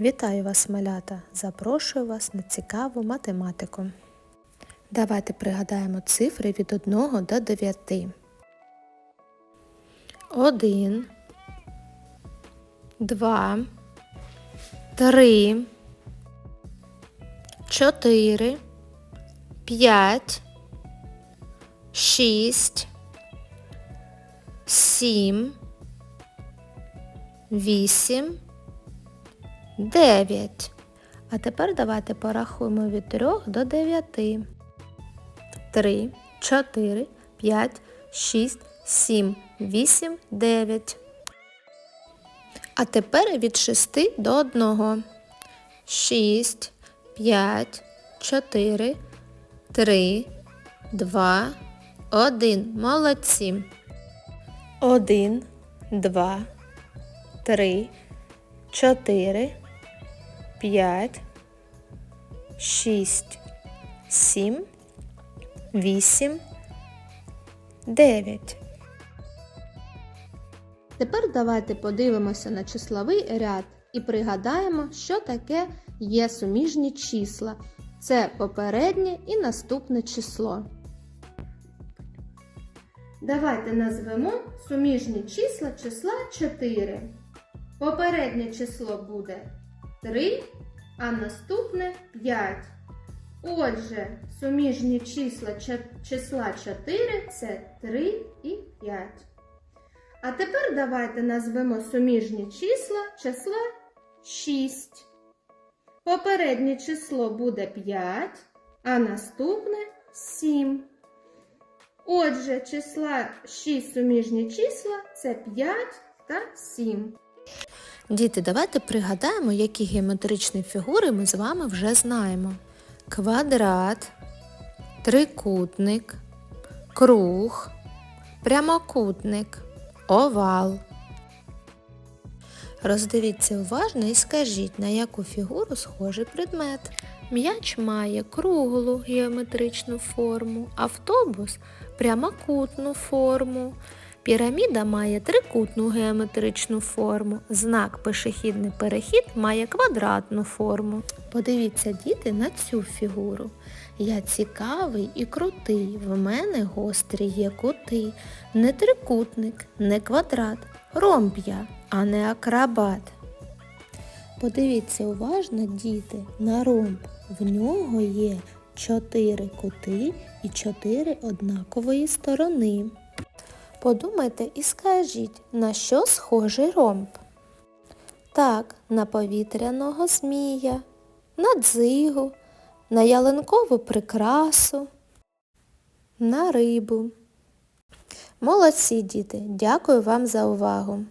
Вітаю вас, малята! Запрошую вас на цікаву математику. Давайте пригадаємо цифри від 1 до 9. 1, 2, 3, 4, 5, 6, 7, 8, 9. А тепер давайте порахуємо від 3 до 9. 3, 4, 5, 6, 7, 8, 9. А тепер від 6 до 1. 6, 5, 4, 3, 2, 1. Молодці. 1, 2, 3, 4, 5, 6, 7, 8, 9. Тепер давайте подивимося на числовий ряд і пригадаємо, що таке є суміжні числа. Це попереднє і наступне число. Давайте назвемо суміжні числа числа 4. Попереднє число буде 3, а наступне 5. Отже, суміжні числа числа 4 це 3 і 5. А тепер давайте назвемо суміжні числа числа 6. Попереднє число буде 5, а наступне 7. Отже, числа 6 суміжні числа це 5 та 7. Діти, давайте пригадаємо, які геометричні фігури ми з вами вже знаємо. Квадрат, трикутник, круг, прямокутник, овал. Роздивіться уважно і скажіть, на яку фігуру схожий предмет. М'яч має круглу геометричну форму, автобус прямокутну форму. Піраміда має трикутну геометричну форму. Знак пішохідний перехід має квадратну форму. Подивіться, діти, на цю фігуру. Я цікавий і крутий. В мене гострі є кути. Не трикутник, не квадрат. Ромб я, а не акробат. Подивіться уважно, діти, на ромб. В нього є чотири кути і чотири однакової сторони. Подумайте і скажіть, на що схожий ромб? Так, на повітряного змія, на дзигу, на ялинкову прикрасу, на рибу. Молодці, діти! Дякую вам за увагу!